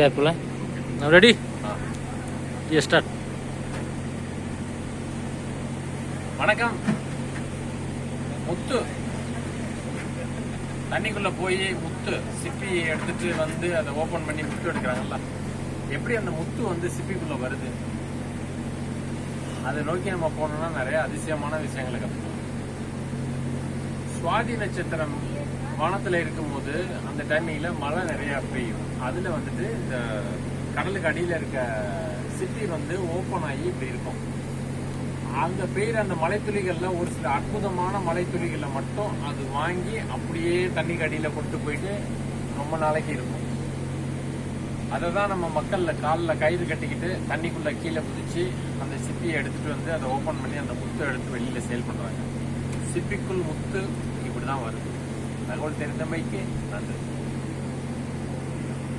careful. Eh? Now ready? Yes, start. வணக்கம் முத்து தண்ணிக்குள்ள போய் முத்து சிப்பி எடுத்துட்டு வந்து அதை ஓபன் பண்ணி முத்து எடுக்கிறாங்கல்ல எப்படி அந்த முத்து வந்து சிப்பிக்குள்ள வருது அதை நோக்கி நம்ம போனோம்னா நிறைய அதிசயமான விஷயங்களை கற்றுக்கலாம் சுவாதி நட்சத்திரம் வானத்தில் இருக்கும்போது அந்த டைமிங்கில் மழை நிறையா பெய்யும். அதில் வந்துட்டு இந்த கடலுக்கு அடியில் இருக்க சிப்பி வந்து ஓப்பன் ஆகி இப்படி இருக்கும். அங்கே பெய்கிற அந்த மலைத்துளிகளில் ஒரு சில அற்புதமான மலைத்துளிகளை மட்டும் அது வாங்கி அப்படியே தண்ணிக்கு அடியில் கொண்டு போயிட்டு ரொம்ப நாளைக்கு இருக்கும். அதை தான் நம்ம மக்களில் காலில் கயிறு கட்டிக்கிட்டு தண்ணிக்குள்ளே கீழே குதிச்சு அந்த சிப்பியை எடுத்துகிட்டு வந்து அதை ஓப்பன் பண்ணி அந்த முத்தை எடுத்து வெளியில் சேல் பண்ணுறாங்க சிப்பிக்குள் முத்து இப்படி தான் வருது. தகவல் தெரிந்தமைக்கு நன்றி